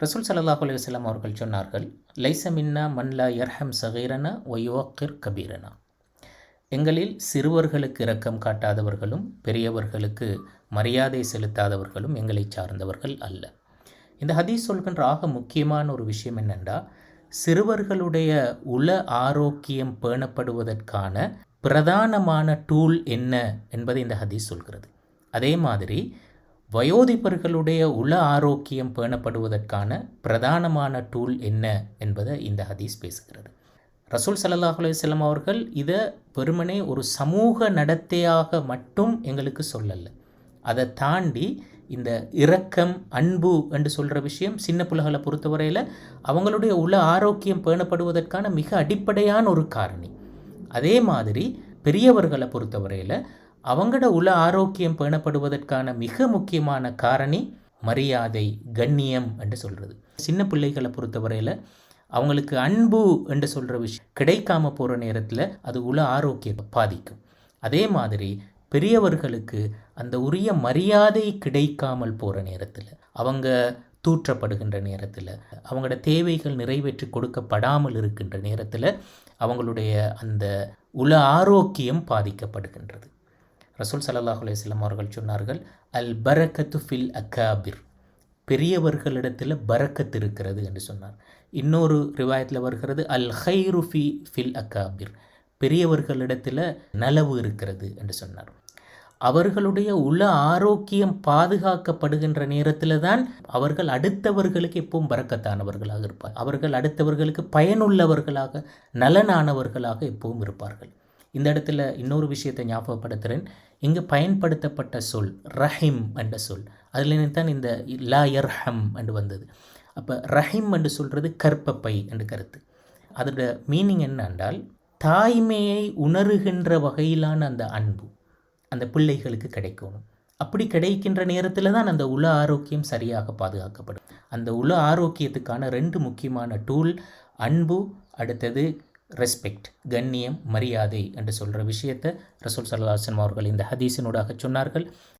ரசூல் சல்லாஹ் அலைஹி அவர்கள் சொன்னார்கள் லைசமின்னா மன்லா யர்ஹம் சகீரனா ஒயுவக்கிர் கபீரனா. எங்களில் சிறுவர்களுக்கு இரக்கம் காட்டாதவர்களும் பெரியவர்களுக்கு மரியாதை செலுத்தாதவர்களும் எங்களை சார்ந்தவர்கள் அல்ல. இந்த ஹதீஸ் சொல்கின்ற ஆக முக்கியமான ஒரு விஷயம் என்னென்றால் சிறுவர்களுடைய உள ஆரோக்கியம் பேணப்படுவதற்கான பிரதானமான டூல் என்ன என்பதை இந்த ஹதீஸ் சொல்கிறது. அதே மாதிரி வயோதிபர்களுடைய உள ஆரோக்கியம் பேணப்படுவதற்கான பிரதானமான டூல் என்ன என்பதை இந்த ஹதீஸ் பேசுகிறது. ரசூல் சல்லாஹ் அலுவலம் அவர்கள் இதை வெறுமனே ஒரு சமூக நடத்தையாக மட்டும் எங்களுக்கு சொல்லலை. அதை தாண்டி இந்த இரக்கம் அன்பு என்று சொல்கிற விஷயம் சின்ன பிள்ளைகளை பொறுத்தவரையில் அவங்களுடைய உள ஆரோக்கியம் பேணப்படுவதற்கான மிக அடிப்படையான ஒரு காரணி. அதே மாதிரி பெரியவர்களை பொறுத்தவரையில் அவங்களோட உள ஆரோக்கியம் பேணப்படுவதற்கான மிக முக்கியமான காரணி மரியாதை கண்ணியம் என்று சொல்கிறது சின்ன பிள்ளைகளை பொறுத்தவரையில் அவங்களுக்கு அன்பு என்று சொல்கிற விஷயம் கிடைக்காம போகிற நேரத்தில் அது உள ஆரோக்கியத்தை பாதிக்கும். அதே மாதிரி பெரியவர்களுக்கு அந்த உரிய மரியாதை கிடைக்காமல் போகிற நேரத்தில் அவங்க தூற்றப்படுகின்ற நேரத்தில் அவங்களோட தேவைகள் நிறைவேற்றி கொடுக்கப்படாமல் இருக்கின்ற நேரத்தில் அவங்களுடைய அந்த உள ஆரோக்கியம் பாதிக்கப்படுகின்றது. ரசூல் சல்லாஹ் அலையம் அவர்கள் சொன்னார்கள் அல் பரக்கத்து ஃபில் அக்காபிர் பெரியவர்களிடத்தில் பரக்கத் இருக்கிறது என்று சொன்னார். இன்னொரு ரிவாயத்தில் வருகிறது அல் ஹைரு ஃபி ஃபில் அக்காபிர் பெரியவர்களிடத்தில் நலவு இருக்கிறது என்று சொன்னார். அவர்களுடைய உள ஆரோக்கியம் பாதுகாக்கப்படுகின்ற நேரத்தில் தான் அவர்கள் அடுத்தவர்களுக்கு எப்பவும் பறக்கத்தானவர்களாக இருப்பார். அவர்கள் அடுத்தவர்களுக்கு பயனுள்ளவர்களாக நலனானவர்களாக எப்பவும் இருப்பார்கள். இந்த இடத்துல இன்னொரு விஷயத்தை ஞாபகப்படுத்துகிறேன் இங்கு பயன்படுத்தப்பட்ட சொல் ரஹிம் என்ற சொல். அதில் தான் இந்த லா யர்ஹம் என்று வந்தது. அப்போ ரஹிம் என்று சொல்கிறது கற்பப்பை என்று கருத்து. அதோட மீனிங் என்னென்றால் தாய்மையை உணருகின்ற வகையிலான அந்த அன்பு அந்த பிள்ளைகளுக்கு கிடைக்கணும். அப்படி கிடைக்கின்ற நேரத்தில் தான் அந்த உள ஆரோக்கியம் சரியாக பாதுகாக்கப்படும். அந்த உள ஆரோக்கியத்துக்கான ரெண்டு முக்கியமான டூல் அன்பு அடுத்தது ரெஸ்பெக்ட் கண்ணியம் மரியாதை என்று சொல்கிற விஷயத்தை ரசூல் சல்லாஹன் அவர்கள் இந்த ஹதீஸினூடாக சொன்னார்கள்.